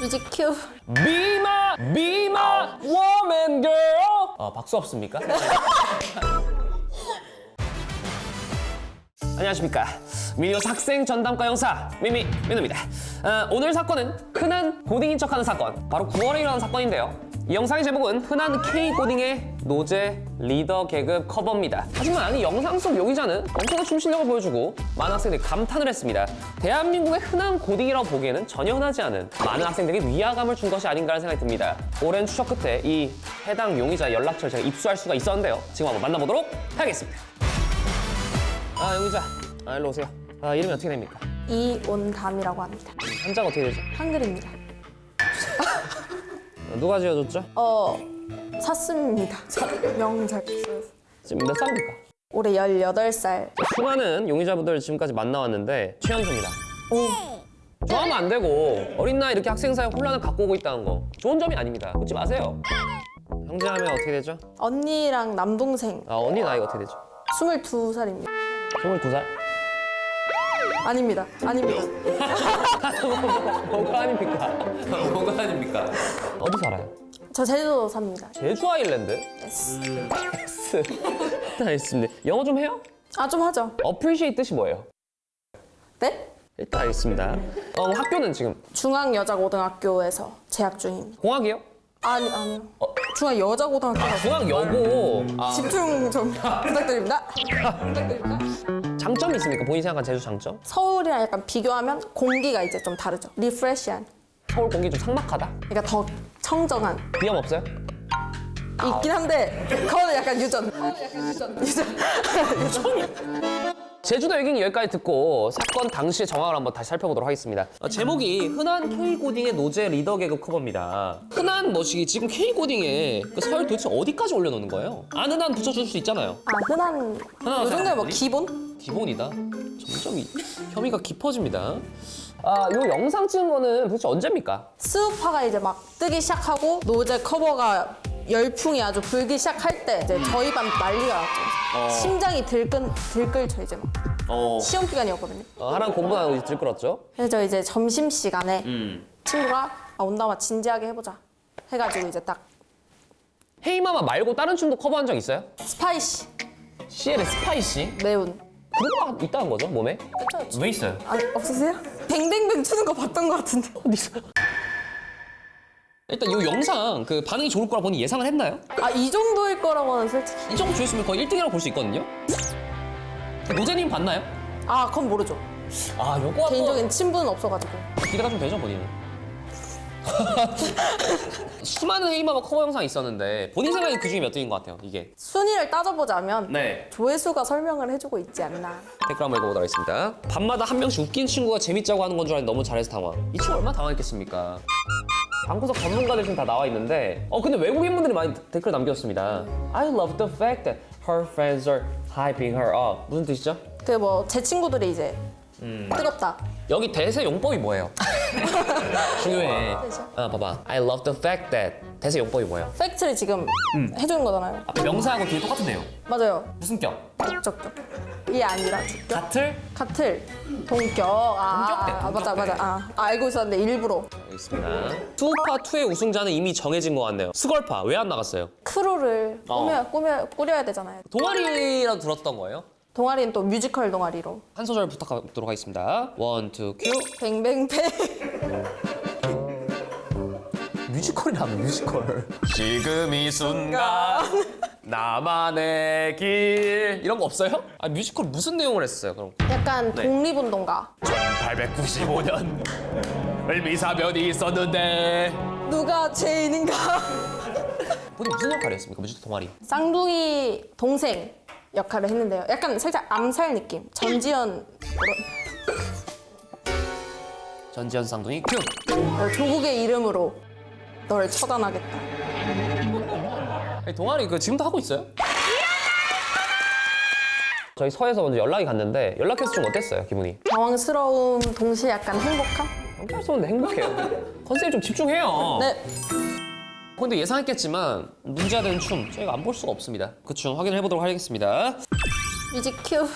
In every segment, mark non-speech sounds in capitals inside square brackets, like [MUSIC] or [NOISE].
뮤직 큐. 미마 미마 워맨 걸. 어 박수 없습니까? [LAUGHS] 안녕하십니까 미니어스 학생 전담과 영사 미미 민우입니다 어, 오늘 사건은 흔한 고딩인 척하는 사건 바로 9월에 일어난 사건인데요 이 영상의 제목은 흔한 K고딩의 노제 리더 계급 커버입니다 하지만 이 영상 속 용의자는 엄청난 춤 실력을 보여주고 많은 학생들이 감탄을 했습니다 대한민국의 흔한 고딩이라고 보기에는 전혀 흔하지 않은 많은 학생들에게 위화감을 준 것이 아닌가라는 생각이 듭니다 오랜 추적 끝에 이 해당 용의자 연락처를 제가 입수할 수가 있었는데요 지금 한번 만나보도록 하겠습니다 아 용의자 아 일로 오세요 아 이름이 어떻게 됩니까? 이온담이라고 합니다. 한자가 어떻게 되죠? 한글입니다. 어, [LAUGHS] 누가 지어줬죠? 어, 샀습니다. [LAUGHS] 명작. 지금 몇 살입니까? 올해 18살. 수많은 용의자분들 지금까지 만나왔는데 최연소입니다 좋아하면 안 되고 어린 나이 이렇게 학생 사이 혼란을 갖고 오고 있다는 거 좋은 점이 아닙니다 웃지 마세요 형제하면 어떻게 되죠? 언니랑 남동생 아 언니 나이가 어떻게 되죠? 22살입니다. 22살? 아닙니다. 아닙니다. 뭐가 아닙니까? 뭐가 아닙니까? 어디 살아요? 저 제주도 삽니다. 제주 아일랜드? 예스. S 알겠습니다 영어 좀 해요? 아, 좀 하죠. appreciate 뜻이 뭐예요? 네? 일단 알겠습니다 어, 학교는 지금 중앙여자고등학교에서 재학 중입니다. 공학이요? 아니, 아니요. 중앙여자고등학교라서 중앙여고 아, 집중 좀 [LAUGHS] 부탁드립니다. 부탁드립니다. 장점이 있습니까? 본인이 생각한 제주 장점? 서울이랑 약간 비교하면 공기가 이제 좀 다르죠. 리프레시한. 서울 공기 좀 삭막하다? 그러니까 더 청정한. 비염 없어요? 있긴 한데 그거는 약간 유전. 약간 유전. 유전. 유전. 제주도 얘기는 여기까지 듣고 사건 당시의 정황을 한번 다시 살펴보도록 하겠습니다. 어, 제목이 흔한 K고딩의 노제 리더 계급 커버입니다. 흔한 뭐시 지금 K고딩에 그 서열 도대체 어디까지 올려놓는 거예요? 안 흔한 붙여줄 수 있잖아요. 아 흔한 흔한 요 정도면 뭐 사람들이? 기본? 기본이다. 점점 이- 혐의가 깊어집니다. 아, 요 영상 찍은 거는 도대체 언제입니까? 스우파가 이제 막 뜨기 시작하고 노제 커버가 열풍이 아주 불기 시작할 때 이제 저희 반 난리가 났죠. 심장이 들끈 들끓죠 이제 막 어. 시험 기간이었거든요. 어, 하랑 공부 안 하고 이제 들끓었죠? 그래서 이제 점심 시간에 음. 친구가 아, 온다마 진지하게 해보자 해가지고 이제 딱 헤이마마 말고 다른 춤도 커버한 적 있어요? 스파이시 CL의 스파이시? 매운 그런 거 있다는 거죠, 몸에? 그쵸? 왜 있어요? 아니 없으세요? 뱅뱅뱅 추는 거 봤던 것 같은데 어디서? 일단 이 영상 그 반응이 좋을 거라 보니 예상을 했나요? 아 이 정도일 거라고는 솔직히 이 정도 조회수면 거의 1등이라고 볼 수 있거든요. 노제님 봤나요? 아 그건 모르죠 아, 요거 한번 개인적인 친분은 없어가지고 기대가 좀 되죠, 본인은. [LAUGHS] 수많은 헤이마마 커버 영상이 있었는데 본인 생각에 그 중에 몇 등인 것 같아요, 이게. 순위를 따져보자면 네. 조회수가 설명을 해주고 있지 않나 댓글 한번 읽어보도록 하겠습니다. 밤마다 한 명씩 웃긴 친구가 재밌자고 하는 건 줄 알았는데 너무 잘해서 당황. 이 친구 얼마나 당황했겠습니까? 방구석 전문가들 지금 다 나와 있는데 어 근데 외국인분들이 많이 댓글 남겼습니다. I love the fact that her friends are hyping her up. 무슨 뜻이죠? 그 뭐 제 친구들이 이제 음. 뜨겁다 여기 대세 용법이 뭐예요? [LAUGHS] 중요해. 아 봐봐. I love the fact that 대세 용법이 뭐예요? 팩트를 지금 음. 해주는 거잖아요 앞에 명사하고 뒤에 똑같은 내용. 맞아요 무슨 격? 목적격 이게 아니라 주격 같을? 카틀 동격 아, 동격대, 아, 아 맞아 동격대. 맞아 아, 아, 알고 있었는데 일부러 알겠습니다. 수우파 2의 우승자는 이미 정해진 것 같네요. 스걸파 왜 안 나갔어요? 크루를 어. 꾸며, 꾸며, 꾸려야 되잖아요 동아리라도 들었던 거예요? 동아리는 또 뮤지컬 동아리로 한 소절 부탁하도록 하겠습니다. 원, 투, 큐. 뱅뱅뱅 뮤지컬이라면 뮤지컬. 지금 이 순간 나만의 길 이런 거 없어요? 아 뮤지컬 무슨 내용을 했어요? 그럼 약간 네. 독립운동가 895년 을미사변이 있었는데 누가 죄인인가 본인 무슨 역할이었습니까? 뮤지컬 동아리. 쌍둥이 동생 역할을 했는데요 약간 살짝 암살 느낌 전지현 전지현 쌍둥이 큐. 어, 조국의 이름으로 널 처단하겠다 아니, 동아리 그 지금도 하고 있어요? 저희 서에서 먼저 연락이 갔는데 연락해서 좀 어땠어요 기분이? 당황스러움 동시에 약간 행복함? 연락할 수 없는데 행복해요. [LAUGHS] 컨셉 좀 집중해요. 네 근데 예상했겠지만 문제가 되는 춤 저희가 안 볼 수가 없습니다. 그 춤 확인해 보도록 하겠습니다. 뮤직 큐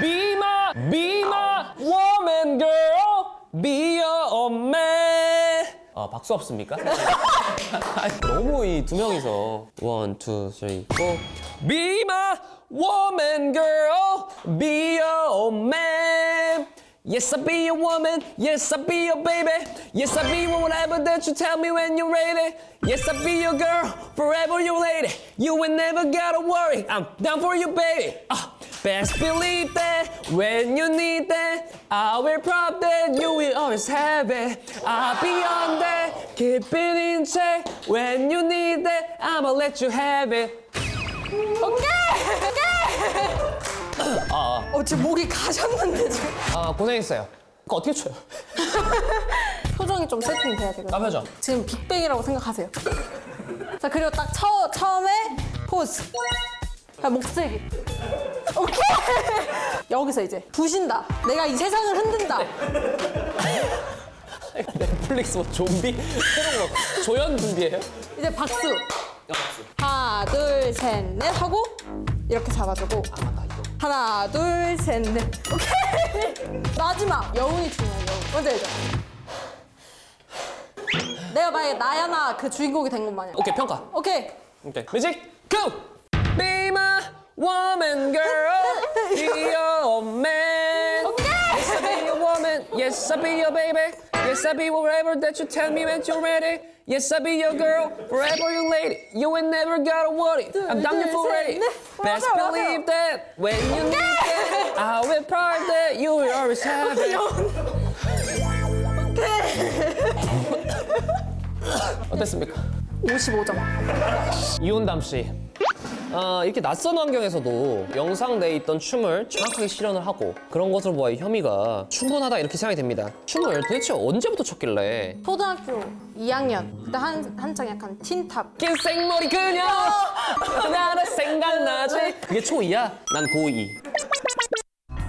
Be my, be my woman girl, be your man. 아 박수 없습니까? 아니, [LAUGHS] 너무 이 두 명이서 원, 투, 쓰리, 포 Be my woman girl Be your man Yes, I'll be your woman. Yes, I'll be your baby. Yes, I'll be whatever that you tell me when you're ready. Yes, I'll be your girl, forever your lady. You will never gotta worry. I'm down for you, baby. Ah, best believe that when you need that, I will prove that you will always have it. I'll be on that, keep it in check. When you need that, I'ma let you have it. 오케 [LAUGHS] 이! 오케이! 어, 지금 목이 가셨는데 지금. 아, 고생했어요. 그거 어떻게 쳐요? [LAUGHS] 표정이 좀 세팅돼야 되거든요. 나 표정. 지금 빅뱅이라고 생각하세요. 자, 그리고 딱 처, 처음에 포즈. 자, 목세기. 오케이! [LAUGHS] 여기서 이제 부신다. 내가 이 세상을 흔든다. [LAUGHS] 넷플릭스 뭐 좀비 새로운 거 조연 준비해요? 이제 박수. 하나, 둘, 셋, 넷 하고 이렇게 잡아주고. 하나, 둘, 셋, 넷. 오케이! 마지막. 여운이 중요해요, 여운. 뭔지 알죠? 내가 만약에 나야나 그 주인공이 된 것 마냥. 오케이 평가. 오케이. 오케이 뮤직 고! Be my woman girl, be your man. Yes I be your woman, yes I be your baby. Yes I be whatever that you tell me when you're ready. Yes I be your girl, forever your lady. You ain't never gotta worry. I'm down here for ready. Best believe that when you need that, I will pride that you will always have it. 어땠습니까? 55점. 이온담 씨. 아, 이렇게 낯선 환경에서도 영상 내에 있던 춤을 정확하게 실현을 하고 그런 것을 보아 이 혐의가 충분하다 이렇게 생각이 됩니다. 춤을 도대체 언제부터 췄길래? 초등학교 2학년. 그때 한, 한창 약간 틴탑. 긴 생머리 그녀 나를 생각나지? 그게 초2야? 난 고2.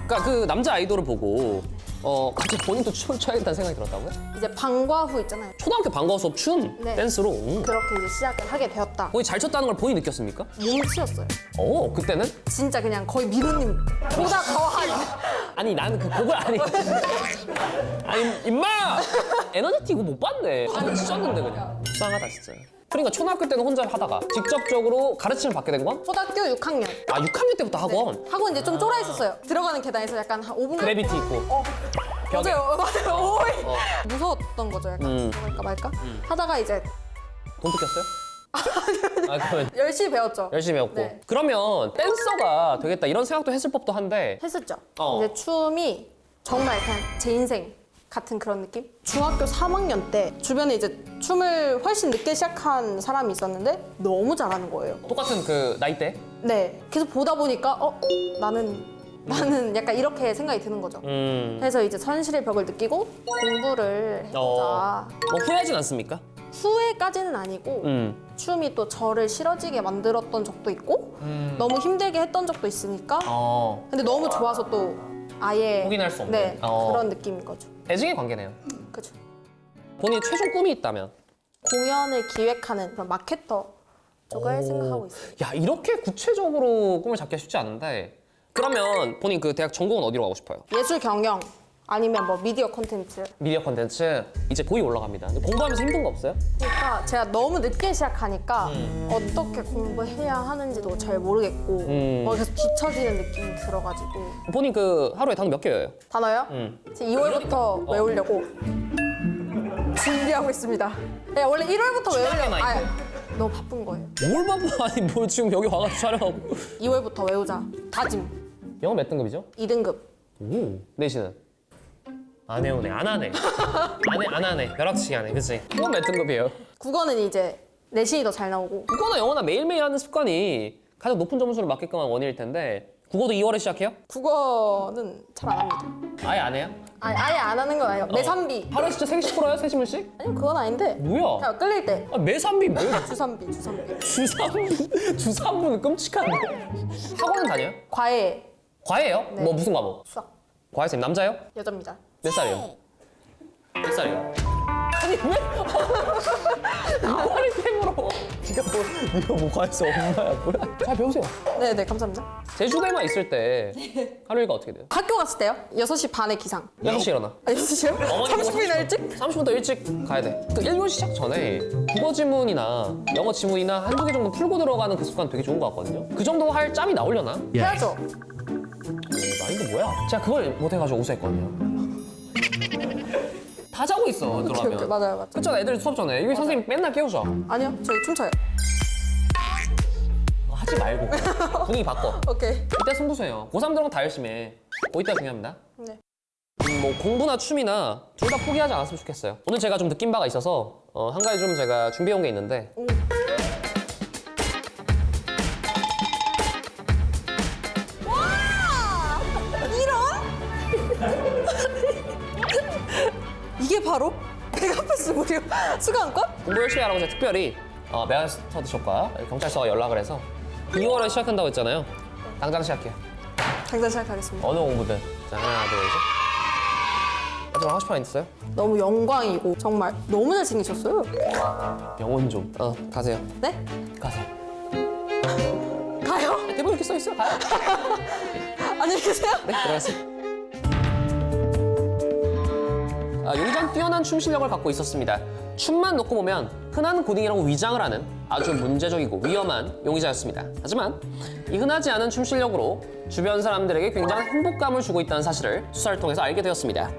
그러니까 그 남자 아이돌을 보고 어 갑자기 본인도 춤을 춰야겠다는 생각이 들었다고요? 이제 방과 후 있잖아요. 초등학교 방과후 수업 춤 네. 댄스로 음. 그렇게 이제 시작을 하게 되었다. 거의 잘 췄다는 걸 본인이 느꼈습니까? 몸치였어요. 어 그때는? 진짜 그냥 거의 미루님보다 더한. [LAUGHS] 아니 나는 그 곡을 아니 [LAUGHS] 아니 임마 에너지티 이거 못 봤네 아니 찢었는데 그냥 불쌍하다 진짜 그러니까 초등학교 때는 혼자 하다가 직접적으로 가르침을 받게 된 건? 초등학교 6학년. 아 6학년 때부터 학원 학원 이제 좀 쫄아 있었어요. 들어가는 계단에서 약간 한 5분. 그래비티 있고 어, 벽에 맞아요, [LAUGHS] 맞아요. 오이. 무서웠던 거죠, 약간. 음. 들어갈까 말까? 하다가 이제 돈 뜯겼어요? 아 그러면 열심히 배웠죠. 열심히 배웠고 네. 그러면 댄서가 되겠다 이런 생각도 했을 법도 한데 했었죠. 어. 근데 춤이 정말 그냥 제 인생 같은 그런 느낌? 중학교 3학년 때 주변에 이제 춤을 훨씬 늦게 시작한 사람이 있었는데 너무 잘하는 거예요. 똑같은 그 나이대 네. 계속 보다 보니까 어 나는 나는 약간 이렇게 생각이 드는 거죠. 음. 그래서 이제 선실의 벽을 느끼고 공부를 해보자. 어. 뭐 후회하진 않습니까? 후회까지는 아니고 음. 춤이 또 저를 싫어지게 만들었던 적도 있고 너무 힘들게 했던 적도 있으니까 어 근데 너무 좋아서 또 아예 포기할 수 없는. 네, 어. 그런 느낌인 거죠. 애증의 관계네요 그죠. 본인의 최종 꿈이 있다면 공연을 기획하는 그런 마케터 쪽을 생각하고 있어요. 야 이렇게 구체적으로 꿈을 잡기가 쉽지 않은데 그러면 본인 그 대학 전공은 어디로 가고 싶어요? 예술 경영 아니면 뭐 미디어 콘텐츠. 미디어 컨텐츠 이제 고2 올라갑니다 근데 공부하면서 힘든 거 없어요? 그러니까 제가 너무 늦게 시작하니까 어떻게 공부해야 하는지도 잘 모르겠고 음. 어, 계속 뒤처지는 느낌이 들어가지고 본인 그 하루에 단어 몇 개예요? 단어요? 음. 지금 2월부터 외우려고 준비하고 있습니다. 네, 원래 1월부터 외우려고. 아, 너무 바쁜 거예요. 뭘 바빠 [LAUGHS] 아니 뭐 지금 여기 와가지고 촬영하고 2월부터 외우자. 다짐. 영어 몇 등급이죠? 2등급. 오 내신은? 안 해오네 안 하네 안 해 안 하네 벼락치기 하네 그치? 그거 몇 등급이에요? 국어는 이제 내신이 더 잘 나오고 국어나 영어나 매일매일 하는 습관이 가장 높은 점수를 맞게끔 한 원인일 텐데 국어도 2월에 시작해요? 국어는 잘 안 합니다. 아예 안 해요? 아니, 아예 안 하는 건 아니고 매산비. 하루에 진짜 생식 풀어요? 세시물씩? 아니 그건 아닌데. 뭐야? 그냥 끌릴 때 아, 매산비 뭐야? 주산비, 주산비. 주산분 주산분은 끔찍한데 학원은 다녀요? 과외 과외예요? 네. 뭐 무슨 과목? 수학 과외 쌤 남자요? 여자입니다. 몇 살이요? 몇 살이요? 아니 왜? 이빨이 템으로 네가 뭐 네가 뭐쌤 엄마야 뭐야? 잘 배우세요. 네네 감사합니다. 제주도에만 있을 때 [LAUGHS] 하루 일과 어떻게 돼요? 학교 갔을 때요? 6시 반에 기상. 6시 일어나. 아, 6시요? 30분이나 일찍? 30분 더 일찍 가야 돼. 그 1군 시작 전에 국어 지문이나 영어 지문이나 한두 개 정도 풀고 들어가는 그 습관 되게 좋은 것 같거든요. 그 정도 할 짬이 나오려나? 오, 해야죠. 마인드 뭐야? 제가 그걸 못해가지고 우수했거든요. 다 자고 있어, 오케이, 오케이. 들어가면. 맞아요, 맞아요. 그쵸, 애들 수업 전에. 여기 선생님 맨날 깨우죠? 아니요, 저희 춤춰요. 하지 말고. [LAUGHS] 분위기 바꿔. 오케이. 이때 승부수예요. 고3 들어가 다 열심히 해. 그이때가 중요합니다. 네. 음, 뭐 공부나 춤이나 둘 다 포기하지 않았으면 좋겠어요. 오늘 제가 좀 느낀 바가 있어서 어, 한 가지 좀 제가 준비해 온 게 있는데 와! 이게 바로 메가패스 무료 [LAUGHS] 수강권? 공부 열심히 하라고 제가 특별히 어, 메가스터드 쪽과 경찰서가 연락을 해서 2월에 시작한다고 했잖아요. 당장 시작해요. 당장 시작하겠습니다. 어느 공부든. 자 하나 둘 셋. 마지막 하고 싶은 말 있어요? 너무 영광이고 정말 너무 잘생기셨어요. 영혼 좀. 어 가세요. 네? 가세요. 가요? 대본 이렇게 써 있어요. 가요. [LAUGHS] 안녕히 계세요. 네, 들어가세요. 용의자는 뛰어난 춤 실력을 갖고 있었습니다. 춤만 놓고 보면 흔한 고딩이라고 위장을 하는 아주 문제적이고 위험한 용의자였습니다. 하지만 이 흔하지 않은 춤 실력으로 주변 사람들에게 굉장한 행복감을 주고 있다는 사실을 수사를 통해서 알게 되었습니다.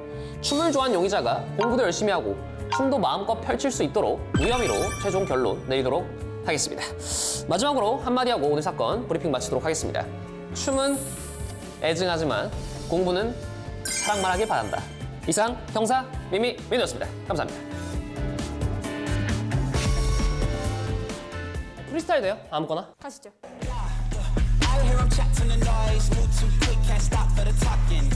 춤을 좋아하는 용의자가 공부도 열심히 하고 춤도 마음껏 펼칠 수 있도록 무혐의로 최종 결론 내리도록 하겠습니다. 마지막으로 한마디 하고 오늘 사건 브리핑 마치도록 하겠습니다. 춤은 애증하지만 공부는 사랑만 하길 바란다. 이상 형사 미미 민우였습니다. 감사합니다. 프리스타일 돼요? 아무거나? 가시죠. I hear 'em chat to the noise, move too quick, can't stop for the talking.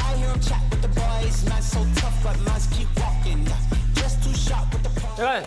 I hear 'em chat with the boys, man so tough, but mans keep walking. Just too sharp with the. 제가